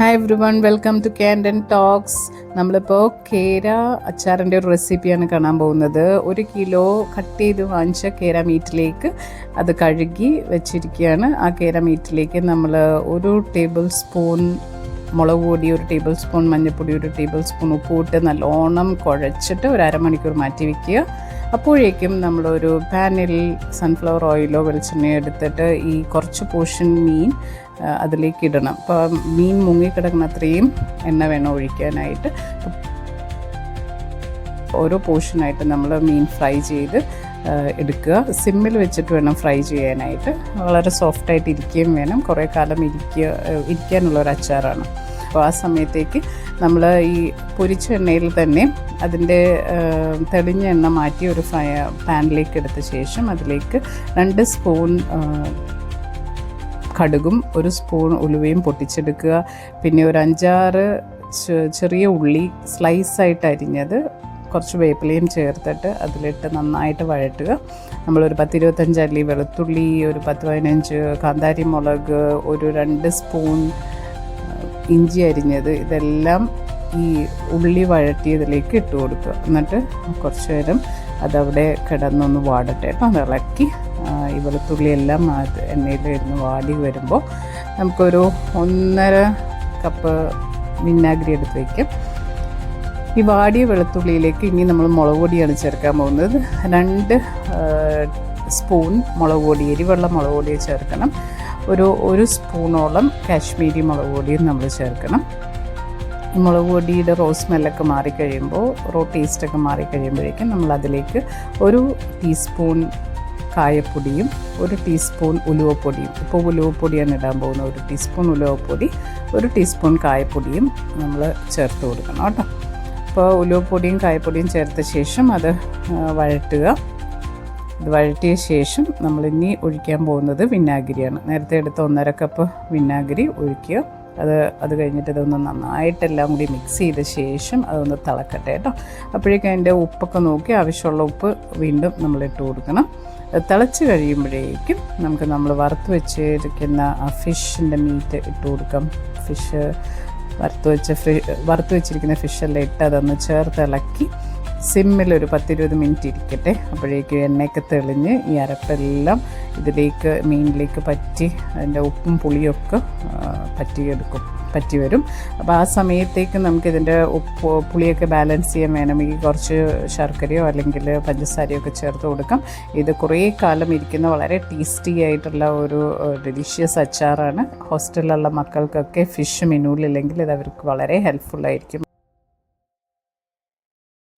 Hi everyone welcome to ക്യാൻഡൻ talks നമ്മളിപ്പോൾ കേര അച്ചാറിന്റെ ഒരു റെസിപ്പിയാണ് കാണാൻ പോകുന്നത്. ഒരു കിലോ കട്ട് ചെയ്ത് വാങ്ങിച്ച കേര മീറ്റിലേക്ക് അത് കഴുകി വെച്ചിരിക്കുകയാണ്. ആ കേര മീറ്റിലേക്ക് നമ്മൾ ഒരു ടേബിൾ സ്പൂൺ മുളക് പൊടി ഒരു ടേബിൾ സ്പൂൺ മഞ്ഞൾപ്പൊടി ഒരു ടേബിൾ സ്പൂൺ ഉപ്പൂട്ട് നല്ലോണം കുഴച്ചിട്ട് ഒരു അരമണിക്കൂർ മാറ്റി വയ്ക്കുക അപ്പോഴേക്കും നമ്മളൊരു പാനിൽ സൺഫ്ലവർ ഓയിലോ വെളിച്ചെണ്ണയോ എടുത്തിട്ട് ഈ കുറച്ച് പോർഷൻ മീൻ അതിലേക്ക് ഇടണം. അപ്പോൾ മീൻ മുങ്ങിക്കിടക്കുന്ന അത്രയും എണ്ണ വേണം ഒഴിക്കാനായിട്ട്. ഓരോ പോർഷനായിട്ട് നമ്മൾ മീൻ ഫ്രൈ ചെയ്ത് എടുക്കുക. സിമ്മിൽ വെച്ചിട്ട് വേണം ഫ്രൈ ചെയ്യാനായിട്ട്. വളരെ സോഫ്റ്റായിട്ട് ഇരിക്കുകയും വേണം. കുറേ കാലം ഇരിക്കുക ഇരിക്കാനുള്ള ഒരു അച്ചാറാണ്. അപ്പോൾ ആ സമയത്തേക്ക് നമ്മൾ ഈ പൊരിച്ച എണ്ണയിൽ തന്നെ അതിന്റെ തെളിഞ്ഞ എണ്ണ മാറ്റി ഒരു ഫ്രൈ പാനിലേക്ക് എടുത്ത ശേഷം അതിലേക്ക് രണ്ട് സ്പൂൺ കടുകും ഒരു സ്പൂൺ ഉലുവയും പൊട്ടിച്ചെടുക്കുക. പിന്നെ ഒരു അഞ്ചാറ് ചെറിയ ഉള്ളി സ്ലൈസായിട്ട് അരിഞ്ഞത് കുറച്ച് വേപ്പിലയും ചേർത്തിട്ട് അതിലിട്ട് നന്നായിട്ട് വഴറ്റുക. നമ്മളൊരു പത്തിരുപത്തഞ്ച് അല്ലി വെളുത്തുള്ളി ഒരു പത്ത് പതിനഞ്ച് കാന്താരി മുളക് ഒരു രണ്ട് സ്പൂൺ ഇഞ്ചി അരിഞ്ഞത് ഇതെല്ലാം ഈ ഉള്ളി വഴറ്റിയതിലേക്ക് ഇട്ട് കൊടുക്കുക. എന്നിട്ട് കുറച്ച് നേരം അതവിടെ കിടന്നൊന്ന് വാടട്ടെ. അപ്പം ഇളക്കി ഈ വെളുത്തുള്ളി എല്ലാം അത് എണ്ണയിൽ ഇരുന്ന് വാടി വരുമ്പോൾ നമുക്കൊരു ഒന്നര കപ്പ് വിനാഗിരി എടുത്ത് വയ്ക്കും ഈ വാടിയ വെളുത്തുള്ളിയിലേക്ക് ഇനി നമ്മൾ മുളക് പൊടിയാണ് ചേർക്കാൻ പോകുന്നത്. രണ്ട് സ്പൂൺ മുളക് പൊടി എരിവെള്ള മുളക് പൊടി ചേർക്കണം. ഒരു ഒരു സ്പൂണോളം കാശ്മീരി മുളക് പൊടിയും നമ്മൾ ചേർക്കണം. മുളക് പൊടിയുടെ റോസ് സ്മെല്ലൊക്കെ മാറിക്കഴിയുമ്പോൾ റോ ടേസ്റ്റൊക്കെ മാറിക്കഴിയുമ്പോഴേക്കും നമ്മൾ അതിലേക്ക് ഒരു ടീസ്പൂൺ കായപ്പൊടിയും ഒരു ടീസ്പൂൺ ഉലുവപ്പൊടിയും. ഇപ്പോൾ ഉലുവപ്പൊടിയാണ് ഇടാൻ പോകുന്നത്. ഒരു ടീസ്പൂൺ ഉലുവപ്പൊടി ഒരു ടീസ്പൂൺ കായപ്പൊടിയും നമ്മൾ ചേർത്ത് കൊടുക്കണം കേട്ടോ. അപ്പോൾ ഉലുവപ്പൊടിയും കായപ്പൊടിയും ചേർത്ത ശേഷം അത് വഴറ്റുക. ഇത് വഴറ്റിയ ശേഷം നമ്മൾ ഇനി ഒഴിക്കാൻ പോകുന്നത് വിനാഗിരിയാണ്. നേരത്തെ എടുത്ത ഒന്നര കപ്പ് വിനാഗിരി ഒഴിക്കുക. അത് അത് കഴിഞ്ഞിട്ട് ഇതൊന്ന് നന്നായിട്ടെല്ലാം കൂടി മിക്സ് ചെയ്ത ശേഷം അതൊന്ന് തിളക്കട്ടെ കേട്ടോ. അപ്പോഴേക്കും അതിന്റെ ഉപ്പൊക്കെ നോക്കി ആവശ്യമുള്ള ഉപ്പ് വീണ്ടും നമ്മൾ ഇട്ട് കൊടുക്കണം. തിളച്ച് കഴിയുമ്പോഴേക്കും നമുക്ക് നമ്മൾ വറുത്ത് വെച്ചിരിക്കുന്ന ആ ഫിഷിന്റെ മീറ്റ് ഇട്ട് കൊടുക്കാം. ഫിഷ് വറുത്ത് വെച്ച ഫി വറുത്ത് വെച്ചിരിക്കുന്ന ഫിഷെല്ലാം ഇട്ട് അതൊന്ന് ചേർത്ത് ഇളക്കി സിമ്മിൽ ഒരു പത്തിരുപത് മിനിറ്റ് ഇരിക്കട്ടെ. അപ്പോഴേക്കും എണ്ണയൊക്കെ തെളിഞ്ഞ് ഈ അരപ്പെല്ലാം ഇതിലേക്ക് മീനിലേക്ക് പറ്റി അതിന്റെ ഉപ്പും പുളിയൊക്കെ പറ്റിയെടുക്കും പറ്റി വരും അപ്പോൾ ആ സമയത്തേക്ക് നമുക്കിതിന്റെ ഉപ്പ് പുളിയൊക്കെ ബാലൻസ് ചെയ്യാൻ വേണമെങ്കിൽ കുറച്ച് ശർക്കരയോ അല്ലെങ്കിൽ പഞ്ചസാരയോ ഒക്കെ ചേർത്ത് കൊടുക്കാം. ഇത് കുറേ കാലം ഇരിക്കുന്ന വളരെ ടേസ്റ്റി ആയിട്ടുള്ള ഒരു ഡെലിഷ്യസ് അച്ചാറാണ്. ഹോസ്റ്റലിലുള്ള മക്കൾക്കൊക്കെ ഫിഷ് മെനുവിലില്ലെങ്കിൽ ഇത് അവർക്ക് വളരെ ഹെൽപ്ഫുള്ളായിരിക്കും.